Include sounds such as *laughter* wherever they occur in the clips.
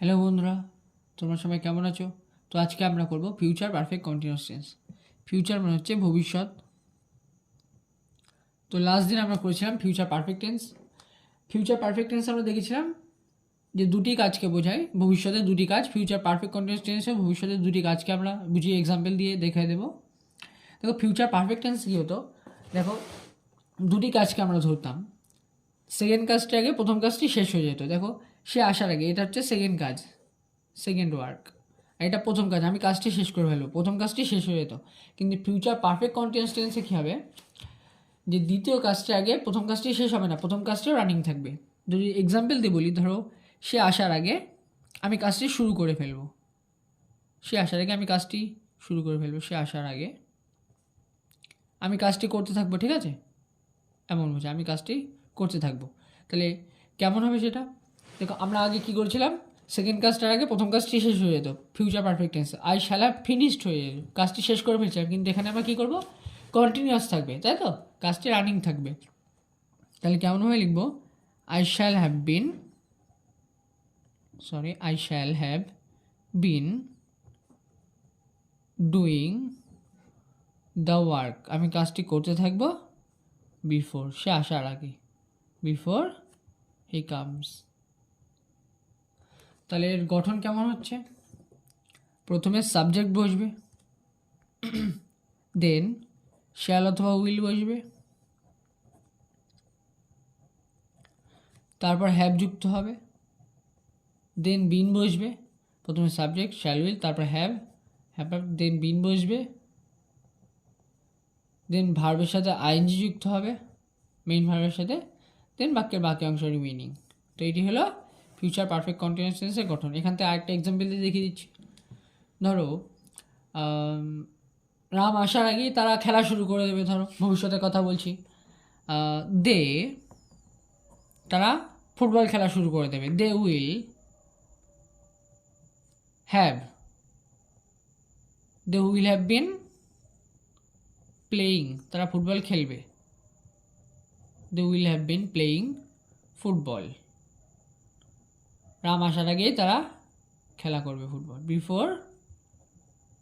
Hello বন্ধুরা। তোমরা সবাই কেমন আছো? তো আজকে আমরা করব future perfect continuous tense future মানে হচ্ছে ভবিষ্যৎ। তো লাস্ট দিন আমরা করেছিলাম future perfect tense future perfect tense আমরা দেখেছিলাম যে দুটি কাজকে বোঝায়। ভবিষ্যতের দুটি কাজ ফিউচার পারফেক্ট কন্টিনিউয়াস টেন্সে ভবিষ্যতের দুটি কাজকে আমরা বুঝিয়ে এক্সাম্পল দিয়ে দেখাই দেবো। দেখো ফিউচার পারফেক্ট টেন্স কী হতো? দেখো, দুটি কাজকে আমরা ধরতাম। সেকেন্ড কাজটা আগে প্রথম কাজটি শেষ হয়ে যেত। দেখো সে আসার আগে, এটা হচ্ছে সেকেন্ড কাজ সেকেন্ড ওয়ার্ক এটা প্রথম কাজ, আমি কাজটি শেষ করে ফেলব। প্রথম কাজটি শেষ হয়ে যেত। কিন্তু ফিউচার পারফেক্ট কন্টিনিউয়াস টেন্সে কী হবে? যে দ্বিতীয় কাজটি আগে, প্রথম কাজটি শেষ হবে না, প্রথম কাজটিও রানিং থাকবে। যদি এক্সাম্পল দিয়ে বলি, ধরো, সে আসার আগে আমি কাজটি শুরু করে ফেলব। সে আসার আগে আমি কাজটি শুরু করে ফেলব, সে আসার আগে আমি কাজটি করতে থাকব, ঠিক আছে? এমন বোঝা আমি কাজটি করতে থাকব। তাহলে কেমন হবে সেটা? দেখো, আমরা আগে কি করেছিলাম? সেকেন্ড কাজটার আগে প্রথম কাজটি শেষ হয়ে যেত। Future perfect tense I shall have finished হয়ে যেত। কাজটি শেষ করে ফেলছিলাম, কিন্তু এখানে আমরা কী করব? কন্টিনিউয়াস থাকবে, তাই তো? কাজটি রানিং থাকবে। তাহলে কেমনভাবে লিখব? I shall have been sorry I shall have been doing the work আমি কাজটি করতে থাকব বিফোর সে আসার আগে। বিফোর হি কামস তাহলে এর গঠন কেমন হচ্ছে? প্রথমে সাবজেক্ট বসবে। *clears throat* দেন শ্যাল অথবা উইল বসবে। তারপর হ্যাভ যুক্ত হবে। দেন বিন বসবে। প্রথমে সাবজেক্ট শ্যাল উইল তারপর হ্যাভ হ্যাভ দেন বিন বসবে। দেন ভার্বের সাথে আইনজি যুক্ত হবে। মেইন ভার্বের সাথে। দেন বাক্যের বাকি অংশ রিমেনিং তো এটি হলো ফিউচার পারফেক্ট কন্টিনিউয়াস টেন্সের গঠন। এখান থেকে আরেকটা এক্সাম্পল দিয়ে দেখিয়ে দিচ্ছি। ধরো রাম আসার আগেই তারা খেলা শুরু করে দেবে, ধরো, ভবিষ্যতের কথা বলছি। দে, তারা ফুটবল খেলা শুরু করে দেবে। They will have, they will have been playing, তারা ফুটবল খেলবে। They will have been playing football. Ram আসার আগেই তারা খেলা করবে ফুটবল বিফোর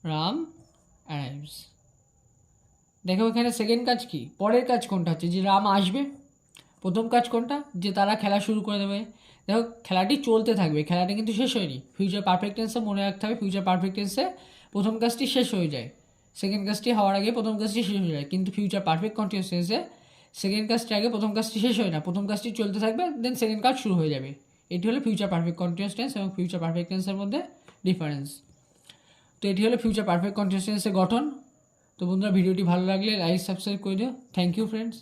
রাম অ্যারাইভস দেখো এখানে সেকেন্ড কাজ কি? পরের কাজ কোনটা হচ্ছে? যে রাম আসবে। প্রথম কাজ কোনটা? যে তারা খেলা শুরু করে দেবে। দেখো, খেলাটি চলতে থাকবে। খেলাটি কিন্তু শেষ হয়নি। ফিউচার পারফেক্ট টেন্সে মনে রাখতে হবে ফিউচার পারফেক্ট টেন্সে প্রথম কাজটি শেষ হয়ে যায়। সেকেন্ড কাজটি হওয়ার আগে প্রথম কাজটি শেষ হয়ে যায়। কিন্তু ফিউচার পারফেক্ট কন্টিনিউস টেন্সে সেকেন্ড কাজটি আগে, প্রথম কাজটি শেষ হয় না। প্রথম কাজটি চলতে থাকবে দেন সেকেন্ড কাজ শুরু হয়ে যাবে। এটি হলো ফিউচার পারফেক্ট কন্টিনিউস টেন্স এবং ফিউচার পারফেক্ট টেন্সের মধ্যে ডিফারেন্স তো এটি হলো ফিউচার পারফেক্ট কন্টিনিউস টেন্সের গঠন। তো বন্ধুরা, ভিডিওটি ভালো লাগলে লাইক সাবস্ক্রাইব করে দিও। Thank you friends